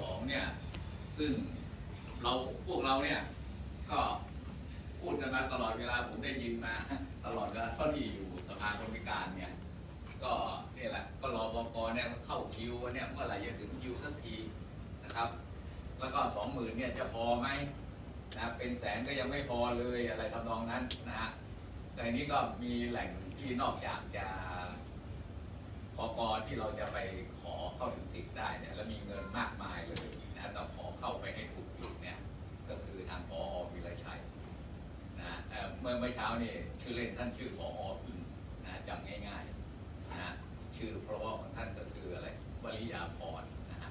12 เนี่ย ซึ่งเราพวกเราเนี่ย ก็พูดกันมาตลอดเวลาผมได้ยินมาตลอดเวลาตอนที่อยู่สภาคนพิการเนี่ย ก็นี่แหละก็รอบกเนี่ยเข้าคิวเนี่ยเมื่อไหร่จะถึงคิวสักทีนะครับ แล้วก็สองหมื่นเนี่ยจะพอไหมนะเป็นแสนก็ยังไม่พอเลยอะไรทำนองนั้นนะฮะแต่นี้ก็มีแหล่งที่นอกจากจะพอกที่เราจะไปขอเข้าถึงสิทธิ์ได้เนี่ยแล้วมี มื่อเมื่อเช้านี่ชื่อเล่นท่านชื่อพออึ่งนะจำง่ายๆนะชื่อเพราะว่าของท่านก็คืออะไรวริยาพรนะฮะ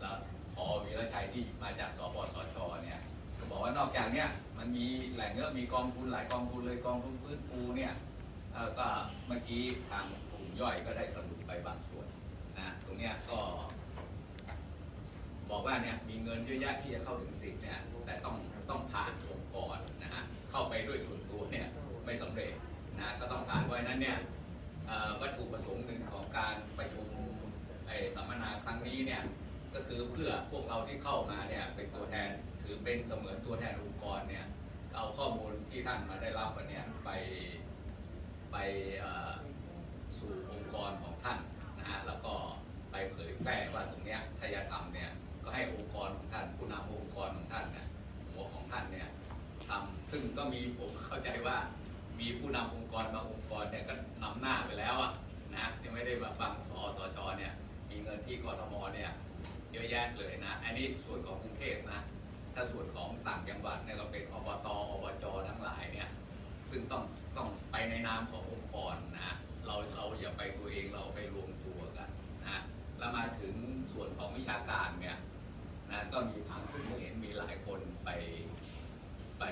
แล้วพอวิไลชัยที่มาจากสปสชเนี่ยก็บอกว่านอกจากเนี้ยมันมีแหล่งเนื้อมีกองทุนหลายกองทุนเลยกองทุนพื้นปูเนี่ยก็เมื่อกี้ทางกลุ่มย่อยก็ได้สรุปไปบางส่วนนะตรงเนี้ยก็ บอกว่าเนี่ยมีเงินเยอะแยะที่จะเข้าถึงสิทธิ์เนี่ยแต่ต้องต้องผ่านองค์กร เข้าไปด้วยส่วนตัวเนี่ยไม่สำเร็จนะก็ต้องผ่านเพราะนั้นเนี่ยวัตถุประสงค์หนึ่งของการประชุมไอ้สัมมนาครั้งนี้เนี่ยก็คือเพื่อพวกเราที่เข้ามาเนี่ยเป็นตัวแทนถือเป็นเสมือนตัวแทนองค์กรเนี่ยเอาข้อมูลที่ท่านมาได้รับวันเนี่ยไปไปสู่องค์กรของท่านนะฮะแล้วก็ไปเผยแพร่ว่าตรงเนี้ยถ้าจะทำเนี่ยก็ให้องค์กรของท่านผู้นำอง ซึ่งก็มีผมเข้าใจว่ามีผู้นำองค์กรบางองค์กรเนี่ยก็นำหน้าไปแล้วอะนะยังไม่ได้แบบบางสอสชเนี่ยมีเงินที่กทมเนี่ยเยอะแยะเลยนะ อันนี้ส่วนของกรุงเทพนะถ้าส่วนของต่างจังหวัดเนี่ยก็เป็นอบตอบจทั้งหลายเนี่ยซึ่งต้องต้องไปในนามขององค์กรนะเราเราอย่าไปตัวเองเราไปรวมตัวกันนะฮะแล้วมาถึงส่วนของวิชาการเนี่ยนะก็มีทางผมเห็นมีหลายคนไป ไป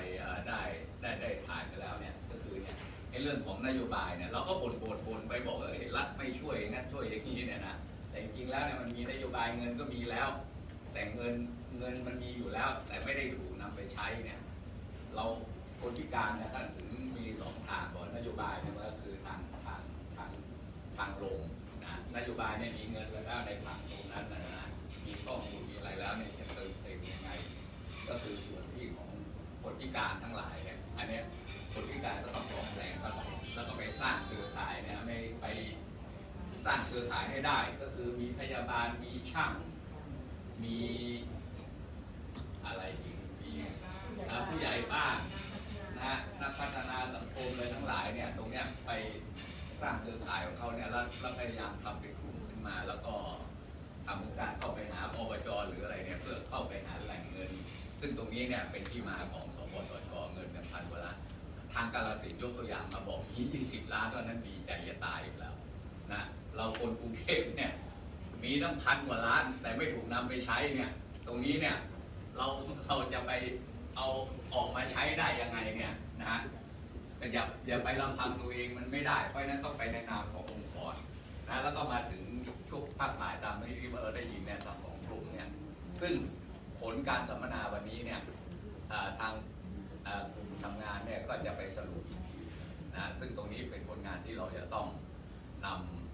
ได้ได้ได้ถ่ายไปแล้วเนี่ยก็คือเนี่ยในเรื่องของนโยบายเนี่ยเราก็บ่นบ่นบ่นไปบอกว่าเอ้ยรัฐไม่ช่วยงั้นช่วยอย่างนี้เนี่ยนะแต่จริงๆแล้วเนี่ยมันมีนโยบายเงินก็มีแล้ว แต่เงินเงินมันมีอยู่แล้ว แต่ไม่ได้ถูกนำไปใช้เนี่ยเราคนพิการเนี่ยท่านถึงมีสองทางก่อนนโยบายเนี่ยมันก็คือทางทางทางทางลงนะนโยบายเนี่ยมีเงินแล้วในฝั่งตรงนั้นนะมีข้อมูลมีอะไรแล้วเนี่ยจะเติมเต็มยังไง ก็คือส่วน พิการทั้งหลายเนี่ยอันเนี้ยคนพิการก็ต้องออกแรงครับแล้วก็ไปสร้างเครือข่ายเนี่ยไม่ไปสร้างเครือข่ายให้ได้ ก็คือมีพยาบาลมีช่างมีอะไรอีกมีผู้ใหญ่บ้านนะฮะนักพัฒนาสังคมเลยทั้งหลายเนี่ยตรงเนี้ยไปสร้างเครือข่ายของเขาเนี่ยแล้วพยายามทำเป็นกลุ่มขึ้นมาแล้วก็ทำการเข้าไปหาอบจหรืออะไรเนี่ยเพื่อเข้าไปหาแหล่งเงิน ซึ่งตรงนี้เนี่ยเป็นที่มาของ พันกว่าล้านทางกาลสินยกตัวอย่างมาบอกมี20 ล้านตอนนั้นดีใจจะตายอยู่แล้วนะเราคนกรุงเทพเนี่ยมีตั้งพันกว่าล้าน แต่ไม่ถูกนำไปใช้เนี่ยตรงนี้เนี่ยเราเราจะไปเอาออกมาใช้ได้ยังไงเนี่ยนะฮะอย่าอย่าไปลำพังตัวเองมันไม่ได้ เพราะนั้นต้องไปในนามขององค์กรนะแล้วก็มาถึงช่วงภาคหมายตามที่เราได้ยินเนี่ยทางของกลุ่มเนี่ยซึ่งผลการสัมมนาวันนี้เนี่ยทางกลุ่ม ทำงานเนี่ยก็จะไปสรุปนะซึ่งตรงนี้เป็นผลงานที่เราจะต้องน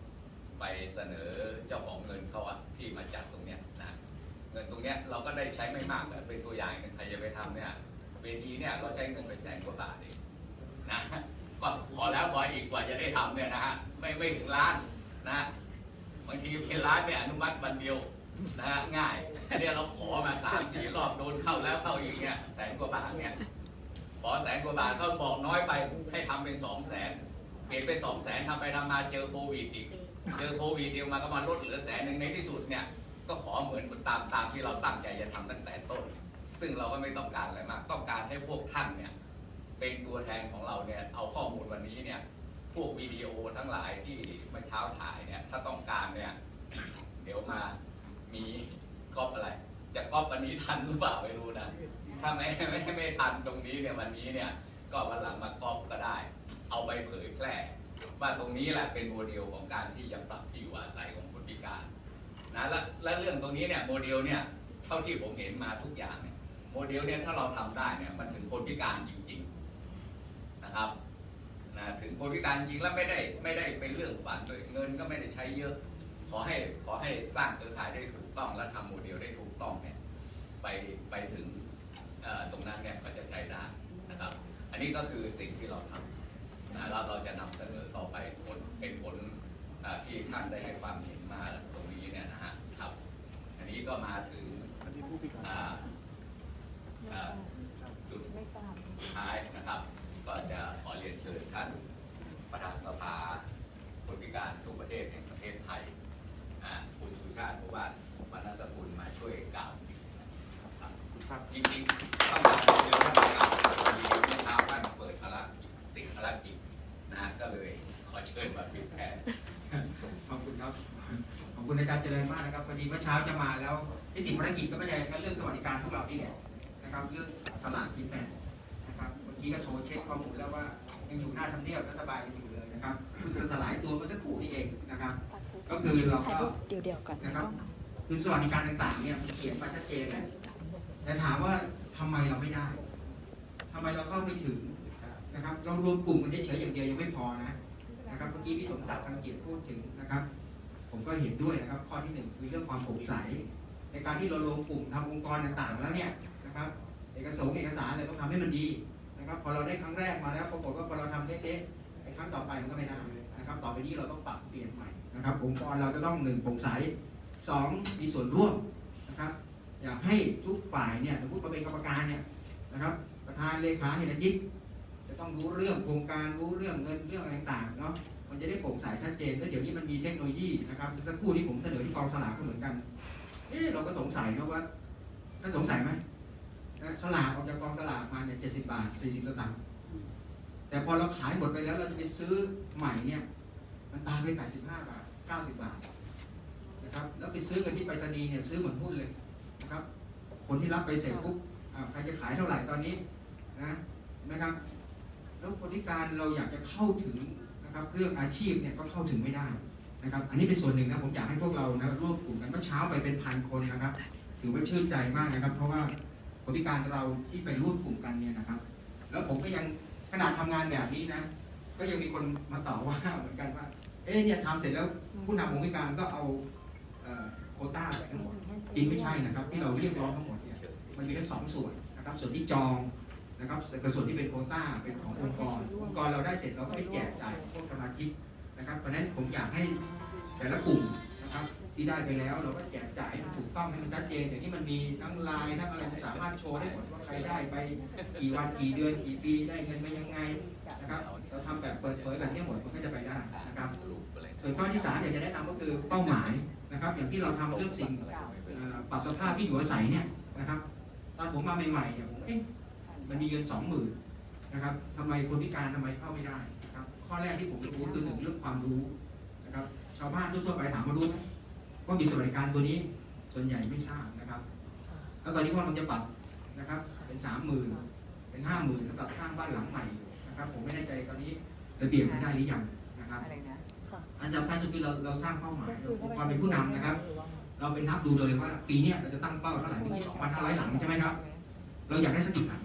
ำไปเสนอเจ้าของเงินเขาอะที่มาจัดตรงเนี้ยนะเงินตรงเนี้ยเราก็ได้ใช้ไม่มากเป็นตัวอย่างใครจะไปทำเนี่ยเวทีเนี่ยเราใช้เงินไปแสนกว่าบาทเองนะก็พอแล้วพออีกกว่าจะได้ทำเนี่ยนะฮะไม่ไม่ถึงล้านนะบางทีเป็นล้านเนี่ยอนุมัติวันเดียวนะฮะง่ายเนี้ยเราขอมาสามสี่รอบโดนเข้าแล้วเข้าอีกเนี่ยแสนกว่าบาทเนี่ย อแสนกว่าบาทเขาบอกน้อยไปให้ทำเป็นสองแสนเห็นไปสองแสนทำไปทำมาเจอโควิดอีก เจอโควิดเดียวมาก็มาลดเหลือแสนหนึ่งในที่สุดเนี่ยก็ขอเหมือนตามตามที่เราตั้งใจจะทำตั้งแต่ต้น ซึ่งเราก็ไม่ต้องการอะไรมาก ต้องการให้พวกท่านเนี่ยเป็นตัวแทนของเราเนี่ยเอาข้อมูลวันนี้เนี่ยพวกวิดีโอทั้งหลายที่เมื่อเช้าถ่ายเนี่ยถ้าต้องการเนี่ยเดี๋ยวมามีก๊อปอะไร จะก๊อปวันนี้ทันหรือเปล่าไม่รู้นะ ถ้าไม่ไม่ไม่ทันตรงนี้เนี่ยวันนี้เนี่ยก็วันหลังมาก๊อปก็ได้ เอาไปเผยแพร่ว่าตรงนี้แหละเป็นโมเดลของการที่จะปรับที่อยู่อาศัยของคนพิการนะและและเรื่องตรงนี้เนี่ยโมเดลเนี่ยเท่าที่ผมเห็นมาทุกอย่างเนี่ยโมเดลเนี่ยถ้าเราทำได้เนี่ยมันถึงคนพิการจริงๆนะครับนะถึงคนพิการจริงแล้วไม่ได้ไม่ได้เป็นเรื่องฝันด้วยเงินก็ไม่ได้ใช้เยอะ ขอให้ขอให้สร้างเครือข่ายได้ถูกต้องและทำโมเดลได้ถูกต้องเนี่ยไปไปถึง ตรงนั้นเนี่ยก็จะใช้ได้นะครับ อันนี้ก็คือสิ่งที่เราทำนะเราเราจะนำเสนอต่อไปผลเป็นผลเอ่อที่ท่านได้ให้ความเห็นมาตรงนี้เนี่ยนะฮะครับ อันนี้ก็มาถึงอันนี้ผู้พิการอ่าอ่าจุดไม่ทราบสุดท้ายนะครับ ก็จะขอเรียนเชิญท่านประธานสภาคนพิการทุกประเทศแห่งประเทศไทยอ่าคุณสุชาติเพราะว่าวรรณสกุลมาช่วยกล่าวครับครับจริงๆต้องมาเดี๋ยวท่านกล่าวมีเมื่อเช้าท่านเปิดภารกิจติดภารกิจนะฮะก็เลยขอเชิญมาเป็นแทน ขอบคุณครับ ขอบ คุณอาจารย์เจริญมากนะครับพอดีเมื่อเช้าจะมาแล้วที่ติดภารกิจก็ไม่ใช่แค่เรื่องสวัสดิการพวกเรานี่แหละนะครับเรื่องสลากกินแบ่งนะครับเมื่อกี้ก็โทรเช็คข้อมูลแล้วว่ายังอยู่หน้าทำเนียบรัฐบาลยังอยู่เลยนะครับเพิ่งจะสลายตัวเมื่อสักครู่นี่เองนะครับ ก็คือเราถ่ายก็รูปเดี่ยวๆก่อนนะครับกล้องคือสวัสดิการต่างๆเนี่ยมันเขียนมาชัดเจนเลยแต่ถามว่าทำไมเราไม่ได้ทำไมเราเข้าไม่ถึงนะครับ เรารวมกลุ่มกันเฉยๆอย่างเดียวยังไม่พอนะนะครับเมื่อกี้พี่สมศักดิ์กำลังเกียรติพูดถึงนะครับ ผมก็เห็นด้วยนะครับ ข้อที่หนึ่งคือเรื่องความโปร่งใส ในการที่เรารวมกลุ่มทำองค์กรต่างๆ แล้วเนี่ยนะครับเอกสารเอกสารอะไรต้องทำให้มันดีนะครับพอเราได้ครั้งแรกมาแล้วปรากฏว่าพอเราทำเล็กๆไอ้ครั้งต่อไปมันก็ไม่ได้นะครับต่อไปนี้เราต้องปรับเปลี่ยนใหม่นะครับองค์กรเราจะต้องหนึ่งโปร่งใสสองมีส่วนร่วมนะครับอยากให้ทุกฝ่ายเนี่ยสมมติเราเป็นกรรมการเนี่ยนะครับประธานเลขาเห็นยิกจะต้องรู้เรื่องโครงการรู้เรื่องเงินเรื่องอะไรต่างๆเนาะ มันจะได้โปร่งใสชัดเจนแล้วเดี๋ยวนี้มันมีเทคโนโลยีนะครับสักครู่ที่ผมเสนอที่กองสลากก็เหมือนกันเอ๊ะเราก็สงสัยนะว่าท่านสงสัยไหมสลากออกจากกองสลากมาเนี่ยเจ็ดสิบบาทสี่สิบสตางค์แต่พอเราขายหมดไปแล้วเราจะไปซื้อใหม่เนี่ย มันตายไปแปดสิบห้าบาทเก้าสิบบาทนะครับแล้วไปซื้อกันที่ไปรษณีย์เนี่ยซื้อเหมือนหุ้นเลยนะครับ คนที่รับไปเสร็จปุ๊บใครจะขายเท่าไหร่ตอนนี้นะนะครับ แล้วคนพิการเราอยากจะเข้าถึง นะครับ เรื่องอาชีพเนี่ยก็เข้าถึงไม่ได้นะครับ อันนี้เป็นส่วนหนึ่งนะผมอยากให้พวกเรานะร่วมกลุ่มกันเมื่อเช้าไปเป็นพันคนนะครับ ถือว่าชื่นใจมากนะครับ เพราะว่าคนพิการเราที่ไปร่วมกลุ่มกันเนี่ยนะครับ แล้วผมก็ยังขนาดทำงานแบบนี้นะ ก็ยังมีคนมาต่อว่าเหมือนกันว่า เอ๊ะเนี่ยทำเสร็จแล้วผู้นำองพิการก็เอาเออโคต้าไปทั้งหมดจริงไม่ใช่นะครับ ที่เราเรียกร้องทั้งหมดเนี่ยมันมีทั้งสองส่วนนะครับ ส่วนที่จอง นะครับกับส่วนที่เป็นโคต้าเป็นขององค์กรองค์กรเราได้เสร็จเราก็ไปแจกจ่ายพวกสมาชิกนะครับเพราะฉะนั้นผมอยากให้แต่ละกลุ่มนะครับที่ได้ไปแล้วเราก็แจกจ่ายให้มันถูกต้องให้มันชัดเจนอย่างที่มันมีทั้งไลน์ทั้งอะไรมันสามารถโชว์ได้หมดว่าใครได้ไปกี่วันกี่เดือนกี่ปีได้เงินมายังไงนะครับเราทำแบบเปิดเผยแบบนี้หมดมันก็จะไปได้นะครับส่วนข้อที่สามอยากจะแนะนำก็คือเป้าหมายนะครับ อย่างที่เราทำเรื่องสิ่งปรับสภาพที่อยู่อาศัยเนี่ยนะครับตอนผมมาใหม่ๆเนี่ยผมเอ๊ะ มันมีเงินสองหมื่นนะครับทำไมคนพิการทำไมเข้าไม่ได้นะครับข้อแรกที่ผมรู้คือหนึ่งเรื่องความรู้นะครับชาวบ้านทั่วๆไปถามมารู้ไหมว่ามีสวัสดิการตัวนี้ส่วนใหญ่ไม่ทราบนะครับ แล้วตอนนี้ว่ามันจะปรับนะครับ เป็นสามหมื่นเป็นห้าหมื่นสำหรับสร้างบ้านหลังใหม่นะครับผมไม่แน่ใจตอนนี้ระเบียบไม่ได้หรือยังนะครับอะไรนะอันสำคัญสุดคือเราเราสร้างเป้าหมายองค์กรเป็นผู้นำนะครับ เราไปนับดูเลยว่าปีเนี้ยเราจะตั้งเป้าเท่าไหร่ปีที่2,500หลังใช่ไหมครับ เราอยากได้สักกี่หลังของ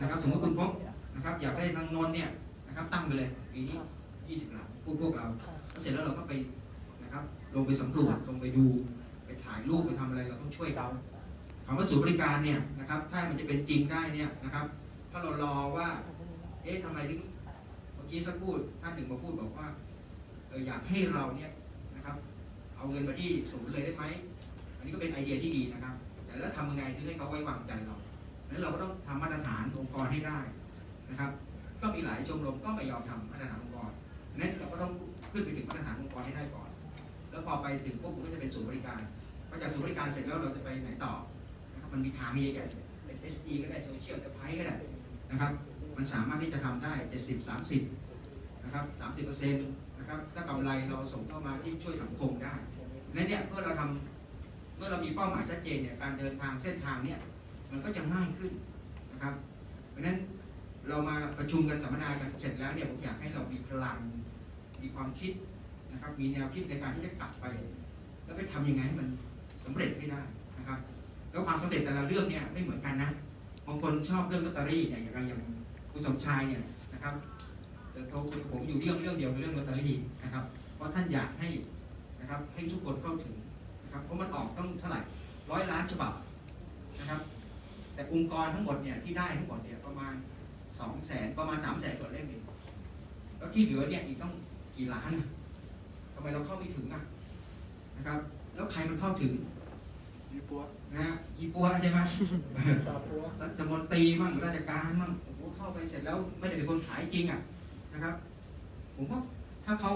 นะครับ สมมติคุณพบนะครับ อยากได้ทางนนท์เนี่ยนะครับ ตั้งไปเลยปีนี้20หลังพวกพวกเราเสร็จแล้วเราก็ไปนะครับ ลงไปสำรวจลงไปดูไปถ่ายรูปไปทำอะไรเราต้องช่วยเขาคำว่าศูนย์บริการเนี่ยนะครับ ถ้ามันจะเป็นจริงได้เนี่ยนะครับ ถ้าเรารอว่า เอ๊ะทำไมถึงเมื่อกี้สักพูดท่านหนึ่งมาพูดบอกว่าเอออยากให้เราเนี่ยนะครับ เอาเงินมาที่ศูนย์เลยได้ไหมอันนี้ก็เป็นไอเดียที่ดีนะครับ แต่แล้วทำยังไงถึงให้เขาไว้วางใจเรา นั้นเราก็ต้องทำมาตรฐานองค์กรให้ได้นะครับ ก็มีหลายชมรมก็ไม่ยอมทำมาตรฐานองค์กรนั้นเราก็ต้องขึ้นไปถึงมาตรฐานองค์กรให้ได้ก่อน แล้วพอไปถึงพวกผมก็จะเป็นศูนย์บริการพอจากศูนย์บริการเสร็จแล้วเราจะไปไหนต่อนะครับมันมีทางเยอะแยะเป็น SE ก็ได้โซเชียลเ e อร์ไพรก็ได้นะครับ มันสามารถที่จะทำได้ 70 30นะครับ30เปอร์เซ็นต์นะครับถ้ากำไรเราส่งเข้ามาที่ช่วยสังคมได้นั้นเนี่ยเมื่อเราทำเมื่อเรามีเป้าหมายชัดเจนเนี่ยการเดินทางเส้นทางเนี่ย มันก็จะง่ายขึ้นนะครับ เพราะฉะนั้นเรามาประชุมกันสัมมนากันเสร็จแล้วเนี่ยผมอยากให้เรามีพลัง มีความคิดนะครับ มีแนวคิดในการที่จะกลับไป แล้วไปทำยังไงให้มันสำเร็จให้ได้นะครับ แล้วความสำเร็จแต่ละเรื่องเนี่ยไม่เหมือนกันนะบางคนชอบเรื่องลอตเตอรี่เนี่ยอย่างอย่างคุณสมชายเนี่ยนะครับจะโทรคุยกับผมอยู่เรื่องเรื่องเดียวเรื่องลอตเตอรี่นะครับ เพราะท่านอยากให้นะครับให้ทุกคนเข้าถึงนะครับเพราะมันออกต้องเท่าไหร่ร้อยล้านฉบับนะครับ แต่องค์กรทั้งหมดเนี่ยที่ได้ทั้งหมดเนี่ยประมาณสองแสนประมาณสามแสนกว่าเล่มเองแล้วที่เหลือเนี่ยอีกต้องกี่ล้านอะทำไมเราเข้าไม่ถึงอะนะครับ แล้วใครมันเข้าถึงยี่ปัวนะฮะยีปัวใช่ไหมตาปัวรัฐมนตรีมั่งราชการมั่งโอ้โหเข้าไปเสร็จแล้วไม่ได้เป็นคนขายจริงอะนะครับ ผมว่าถ้าเขา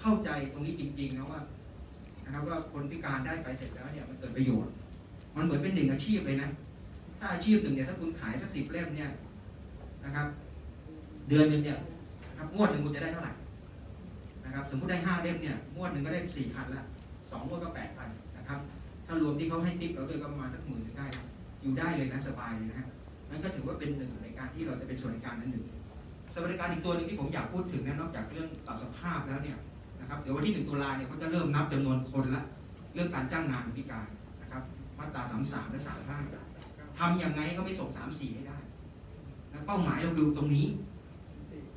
เข้าใจตรงนี้จริงๆนะว่านะครับว่าคนพิการได้ไปเสร็จแล้วเนี่ยมันเกิดประโยชน์ มันเหมือนเป็นหนึ่งอาชีพเลยนะ ถ้าอาชีพหนึ่งเนี่ยถ้าคุณขายสักสิบเล่มเนี่ยนะครับ เดือนหนึ่งเนี่ยครับงวดหนึ่งคุณจะได้เท่าไหร่นะครับ สมมติได้ห้าเล่มเนี่ยงวดหนึ่งก็ได้สี่พันละสองงวดก็แปดพันนะครับ ถ้ารวมที่เขาให้ติ๊กเราด้วยก็ประมาณสักหมื่นได้ อยู่ได้เลยนะสบายเลยนะฮะนั่นก็ถือว่าเป็นหนึ่งในการที่เราจะเป็นสวัสดิการนั้นหนึ่งสวัสดิการอีกตัวหนึ่งที่ผมอยากพูดถึงนะนอกจากเรื่องปรับสภาพแล้วเนี่ยนะครับเดี๋ยววันที่หนึ่งตุลาเนี่ยเขาจะเริ่มนับจำนวนคนละเรื่องการจ้างงานพิการ มาตราสามสามและสามห้าทำยังไงก็ไม่ส่งสามสี่ให้ได้นะเป้าหมายเราคือตรงนี้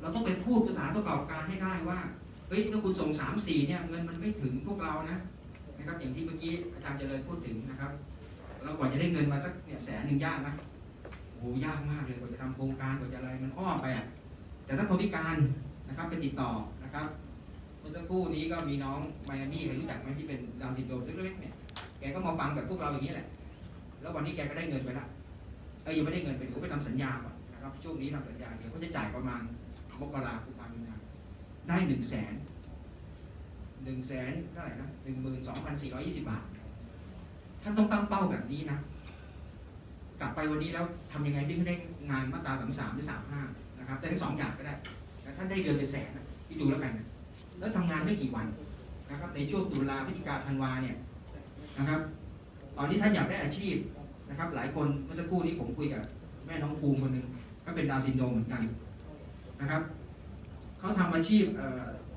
เราต้องไปพูดภาษาประกอบการให้ได้ว่า เฮ้ยถ้าคุณส่งสามสี่เนี่ยเงินมันไม่ถึงพวกเรานะนะครับอย่างที่เมื่อกี้อาจารย์เจริญพูดถึงนะครับ เรากว่าจะได้เงินมาสักเนี่ยแสนหนึ่งยากนะโอ้ยากมากเลยกว่าจะทำโครงการกว่าจะอะไรมันอ้อมไปอะแต่ถ้าคนพิการนะครับไปติดต่อนะครับเมื่อสักครู่นี้ก็มีน้องไมอามี่ใครรู้จักไหมที่เป็นดาวน์ซินโดรมเล็กๆเนี่ย กก็มาฟังแบบพวกเราอย่างนี้แหละ แล้ววันนี้แกก็ได้เงินไปละเอ้ยยังไม่ได้เงินไปเดี๋ยวไปทำสัญญาก่อนนะครับ ช่วงนี้ทำสัญญาเดี๋ยวเขาจะจ่ายประมาณมกราคมกุมภาพันธ์ได้หนึ่งแสนหนึ่งแสนเท่าไหร่นะหนึ่งหมื่นสองพันสี่ร้อยยี่สิบบาท ท่านต้องตั้งเป้าแบบนี้นะ กลับไปวันนี้แล้วทำยังไงที่ให้ได้งานมาตราสามสามหรือสามห้านะครับ แต่ทั้งสองอย่างก็ได้แต่ท่านได้เดือนเป็นแสนนะที่ดูแล้วกันนะแล้วทำงานไม่กี่วันนะครับ ในช่วงตุลาพฤศจิกาธันวาเนี่ย นะครับตอนนี้ท่านอยากได้อาชีพนะครับ หลายคนเมื่อสักครู่นี้ผมคุยกับแม่น้องภูมิคนหนึ่งก็เป็นดาวซินโดมเหมือนกันนะครับเขาทำอาชีพ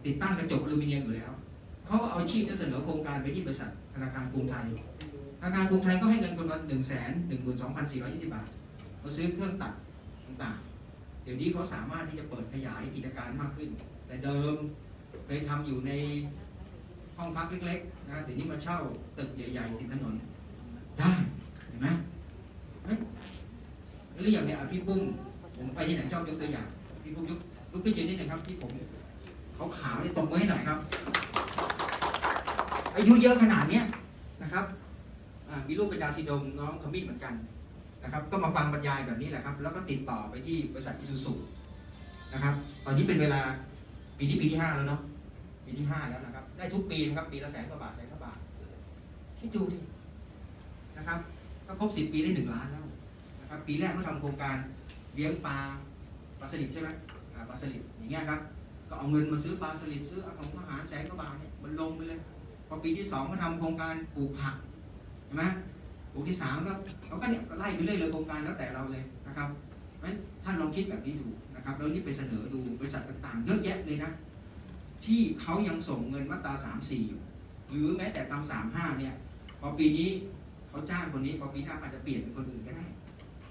ติดตั้งกระจกอลูมิเนียมอยู่แล้วเขาก็เอาอาชีพนี้เสนอโครงการไปที่บริษัทธนาคารกรุงไทยธนาคารกรุงไทยก็ให้เงินคนละหนึ่งแสนหนึ่งหมื่นสองพันสี่ร้อยยี่สิบบาทมาซื้อเครื่องตัดต่างๆ เดี๋ยวนี้เขาสามารถที่จะเปิดขยายกิจการมากขึ้น แต่เดิมเคยทำอยู่ใน ห้องพักเล็กๆนะเดี๋ยวนี้มาเช่าตึกใหญ่ๆติดถนน ได้เห็นไหมเฮ้ยหรืออย่างเนี้ยพี่ปุ้มผมไปที่ไหนชอบยกตัวอย่างพี่ปุ้มยกลุกขึ้นยืนนิดหนึ่งครับที่ผมเขาขาวนี่ตบมือให้หน่อยครับ อายุเยอะขนาดเนี้ยนะครับมีลูกเป็นดาวซิโดมน้องขมิ้นเหมือนกันนะครับ ก็มาฟังบรรยายแบบนี้แหละครับ แล้วก็ติดต่อไปที่บริษัทอิซูซุนะครับ ตอนนี้เป็นเวลาปีที่ปีที่ห้าแล้วเนาะปีที่ห้าแล้วนะครับ ได้ทุกปีนะครับปีละแสนกว่าบาทแสนกว่าบาทคิดดูดินะครับก็ครบสิบปีได้หนึ่งล้านแล้วนะครับปีแรกเขาทำโครงการเลี้ยงปลาปลาสลิดใช่ไหมปลาสลิดอย่างเงี้ยครับก็เอาเงินมาซื้อปลาสลิดซื้ออาหารอาหารแสนกว่าบาทเนี่ยมันลงไปเลยพอปีที่สองเขาทำโครงการปลูกผักเห็นไหมกลุ่มที่สามก็เขาก็เนี่ยไล่ไปเรื่อยเลยโครงการแล้วแต่เราเลยนะครับเพราะฉะนั้นท่านลองคิดแบบนี้ดูนะครับแล้วนี่ไปเสนอดูบริษัทต่างๆเยอะแยะเลยนะ ที่เขายังส่งเงินมาตราสามสี่อยู่ หรือแม้แต่ทำสามห้าเนี่ย พอปีนี้เขาจ้างคนนี้พอปีหน้าอาจจะเปลี่ยนเป็นคนอื่นก็ได้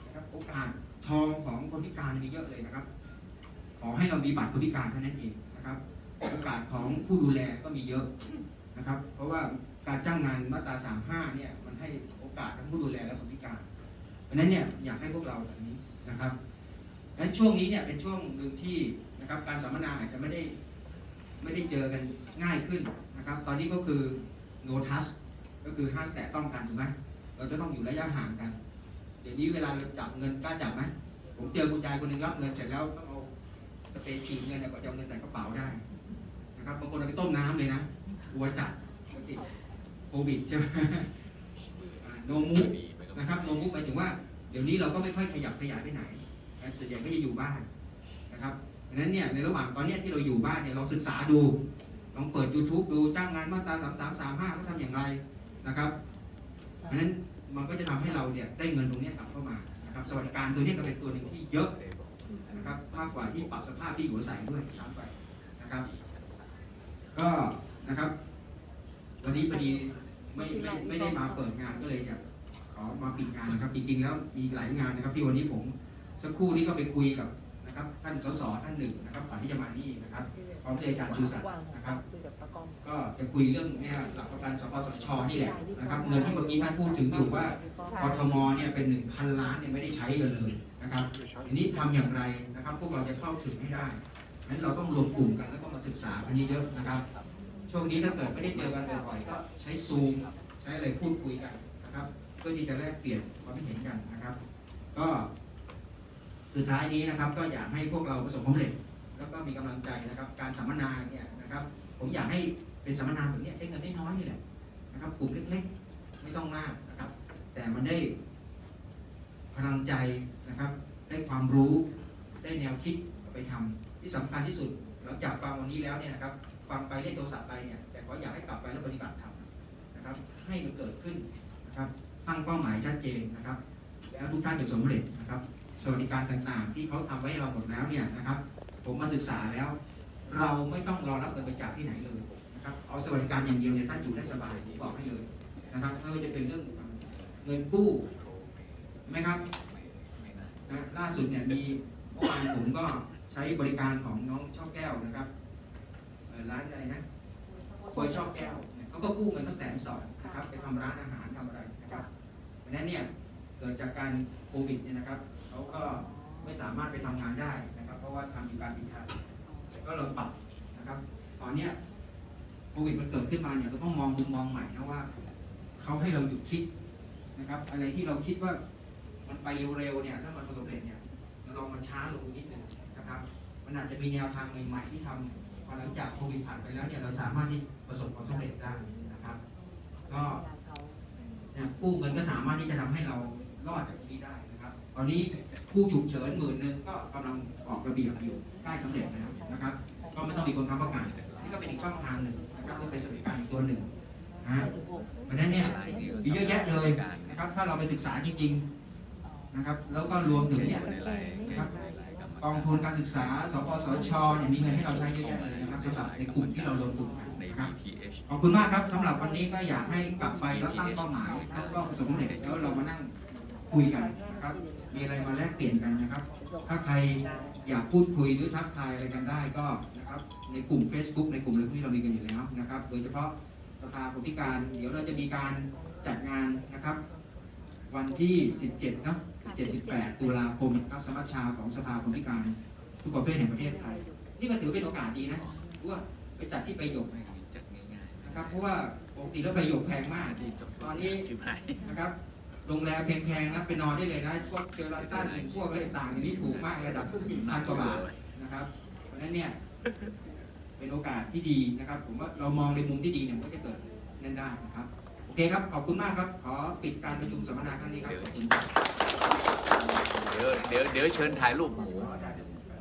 นะครับโอกาสทองของคนพิการมีเยอะเลยนะครับ ขอให้เรามีบัตรคนพิการเท่านั้นเองนะครับ โอกาสของผู้ดูแลก็มีเยอะนะครับ เพราะว่าการจ้างงานมาตรา35เนี่ยมันให้โอกาสทั้งผู้ดูแลและคนพิการ เพราะฉะนั้นเนี่ยอยากให้พวกเราแบบนี้นะครับดังนั้นช่วงนี้เนี่ยเป็นช่วงหนึ่งที่นะครับการสัมมนาอาจจะไม่ได้ ไม่ได้เจอกันง่ายขึ้นนะครับ ตอนนี้ก็คือ no touch ก็คือห้ามแตะต้องกันถูกไหมเราจะต้องอยู่ระยะห่างกัน เดี๋ยวนี้เวลาเราจับเงินกล้าจับไหมผมเจอคุณยายคนหนึ่งรับเงินเสร็จแล้วต้องเอาสเปรย์ฉีดเงินเนี่ยกว่าจะเอาเงินใส่กระเป๋าได้นะครับบางคนเอาไปต้มน้ำเลยนะกลัวจัดปกติโควิดใช่ไหมโนมุกนะครับโนมุกหมายถึงว่าเดี๋ยวนี้เราก็ไม่ค่อยขยับขยายไปไหนส่วนใหญ่ก็จะอยู่บ้านนะครับ ดังนั้นเนี่ยในระหว่างตอนนี้ที่เราอยู่บ้านเนี่ยเราศึกษาดูลองเปิด YouTube ดูจ้างงานมาตราสามสามสามห้าเขาทำอย่างไรนะครับเพราะฉะนั้นมันก็จะทำให้เราเนี่ยได้เงินตรงนี้กลับเข้ามานะครับสวัสดิการตัวนี้ก็เป็นตัวหนึ่งที่เยอะนะครับมากกว่าที่ปรับสภาพที่อยู่อาศัยด้วยซ้ำไปนะครับ ก็นะครับ วันนี้พอดีไม่ไม่ไม่ได้มาเปิดงานก็เลยจะขอมาปิดงานนะครับจริงๆแล้วมีหลายงานนะครับที่วันนี้ผมสักครู่นี้ก็ไปคุยกับ นะครับนะครับท่านสสท่านหนึ่งนะครับก่อนที่จะมานี่นะครับพร้อมด้วยอาจารย์ชูศักดิ์นะครับคุยกับป้ากอมก็จะคุยเรื่องเนี่ยหลักประกันสปสชนี่แหละนะครับเงินที่เมื่อกี้ท่านพูดถึงอยู่ว่ากทมเนี่ยเป็นหนึ่งพันล้านเนี่ยไม่ได้ใช้กันเลยนะครับทีนี้ทำอย่างไรนะครับ พวกเราจะเข้าถึงให้ได้งั้นเราต้องรวมกลุ่มกันแล้วก็มาศึกษากันเยอะๆนะครับช่วงนี้ถ้าเกิดไม่ได้เจอกันบ่อยๆก็ใช้ซูมใช้อะไรพูดคุยกันนะครับเพื่อที่จะแลกเปลี่ยนความคิดเห็นกันนะครับ ก็ สุดท้ายนี้นะครับก็อยากให้พวกเราประสบความสำเร็จ แล้วก็มีกำลังใจนะครับ การสัมมนาเนี่ยนะครับ ผมอยากให้เป็นสัมมนาแบบเนี้ยใช้เงินน้อยๆนี่แหละนะครับกลุ่มเล็กๆ ไม่ต้องมากนะครับ แต่มันได้พลังใจนะครับ ได้ความรู้ได้แนวคิดไปทำที่สำคัญที่สุดหลังจากฟังวันนี้แล้วเนี่ยนะครับฟังไปเล่นโทรศัพท์ไปเนี่ยแต่ขออยากให้กลับไปแล้วปฏิบัติทำนะครับ ให้มันเกิดขึ้นนะครับตั้งเป้าหมายชัดเจนนะครับ แล้วทุกท่านจะสำเร็จนะครับ สวัสดิการต่างๆ ที่เขาทำไว้เราหมดแล้วเนี่ยนะครับ ผมมาศึกษาแล้ว เราไม่ต้องรอรับเงินบริจาคที่ไหนเลยนะครับเอาสวัสดิการอย่างเดียวเนี่ยท่านอยู่ได้สบายผมบอกให้เลยนะครับไม่ว่าจะเป็นเรื่องเงินกู้ไหมครับนะล่าสุดเนี่ยมีเมื่อวานผมก็ใช้บริการของน้องช่อแก้วนะครับร้านอะไรนะควยช่อแก้วเขาก็กู้เงินตั้งแสนสองนะครับไปทำร้านอาหารทำอะไรนะครับเพราะฉะนั้นเนี่ยเกิดจากการโควิดเนี่ยนะครับ เขาก็ไม่สามารถไปทำงานได้นะครับ เพราะว่าทำอยู่การบินไทยก็เราปรับนะครับ ตอนเนี้ยโควิดมันเกิดขึ้นมาเนี่ยเราต้องมองมุมมองใหม่นะว่าเขาให้เราหยุดคิดนะครับ อะไรที่เราคิดว่ามันไปเร็วๆเนี่ยถ้ามันประสบเร็จเนี่ยเราลองมันช้าลงนิดนึงนะครับ มันอาจจะมีแนวทางใหม่ๆที่ทำพอหลังจากโควิดผ่านไปแล้วเนี่ยเราสามารถที่ประสบความสำเร็จได้นะครับ ก็เนี่ยกู้เงินก็สามารถที่จะทำให้เรารอดจากชีวิตได้นะ ตอนนี้ผู้ฉุกเฉินหมื่นหนึ่งก็กำลังออกระเบียบอยู่ใกล้สำเร็จแล้วนะครับ ก็ไม่ต้องมีคนค้ำประกันนี่ก็เป็นอีกช่องทางหนึ่งนะครับที่เป็นสวัสดิการอีกตัวหนึ่งนะเพราะฉะนั้นเนี่ยมีเยอะแยะเลยนะครับ ถ้าเราไปศึกษาจริงๆนะครับ แล้วก็รวมถึงเนี่ยนรายในรายกองทุนการศึกษา สปสชเนี่ยมีเงินให้เราใช้เยอะแยะเลยนะครับสำหรับในกลุ่มที่เรารวมกลุ่มกันนะครับขอบคุณมากครับสำหรับวันนี้ก็อยากให้กลับไปแล้วตั้งเป้าหมายแล้วก็ประสบความสำเร็จแล้วเรามานั่งคุยกันนะครับ มีอะไรมาแลกเปลี่ยนกันนะครับ ถ้าใครอยากพูดคุยหรือทักทายอะไรกันได้ก็นะครับในกลุ่ม Facebook ในกลุ่มอะไรพวกนี้เรามีกันอยู่แล้วนะครับ โดยเฉพาะสภาคนพิการ เดี๋ยวเราจะมีการจัดงานนะครับ วันที่ 17เนอะ17 18ตุลาคมครับสมัชชาของสภาคนพิการ ทุกประเภทแห่งประเทศไทย นี่ก็ถือเป็นโอกาสดีนะเพราะว่าไปจัดที่ประโยคไม่มีจัดง่ายๆนะครับเพราะว่าปกติแล้วประโยคแพงมากตอนนี้ชิบหายนะครับ โรงแรมแพงๆนะไปนอนได้เลยนะพวกเชลลันตันพวกอะไรต่างๆอย่างนี้ถูกมากระดับพันกว่าบาทนะครับ เพราะฉะนั้นเนี่ยเป็นโอกาสที่ดีนะครับ ผมว่าเรามองในมุมที่ดีเนี่ยมันก็จะเกิดนั่นได้นะครับ โอเคครับ ขอบคุณมากครับ ขอปิดการประชุมสัมมนาครั้งนี้ครับขอบคุณครับเดี๋ยวเดี๋ยวเดี๋ยวเชิญถ่ายรูปหมู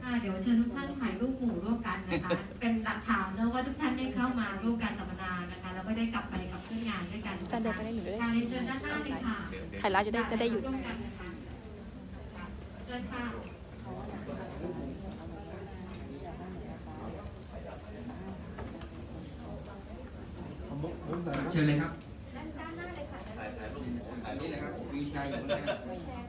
ค่ะเดี๋ยวเชิญทุกท่านถ่ายรูปหมู่ร่วมกันนะคะ เป็นหลักฐานนะว่าทุกท่านได้เข้ามาร่วมการสัมมนานะคะแล้ว ก็ได้กลับไปกับเพื่อนงานด้วยกันอาจารย์เดินไปได้หนูด้วยค่ะเรียนเชิญด้านหน้าเลยค่ะเดี๋ยวเดี๋ยวถ่ายไลฟ์จะได้จะได้หยุดร่วมกันนะคะค่ะเชิญค่ะผมบอกผมไหนนะเชิญเลยครับด้านด้านหน้าเลยค่ะถ่ายถ่ายรูปหมูถ่าอัยนรูนี้ปเลยครับวิวแชร์อยู่บนนั้นแชร์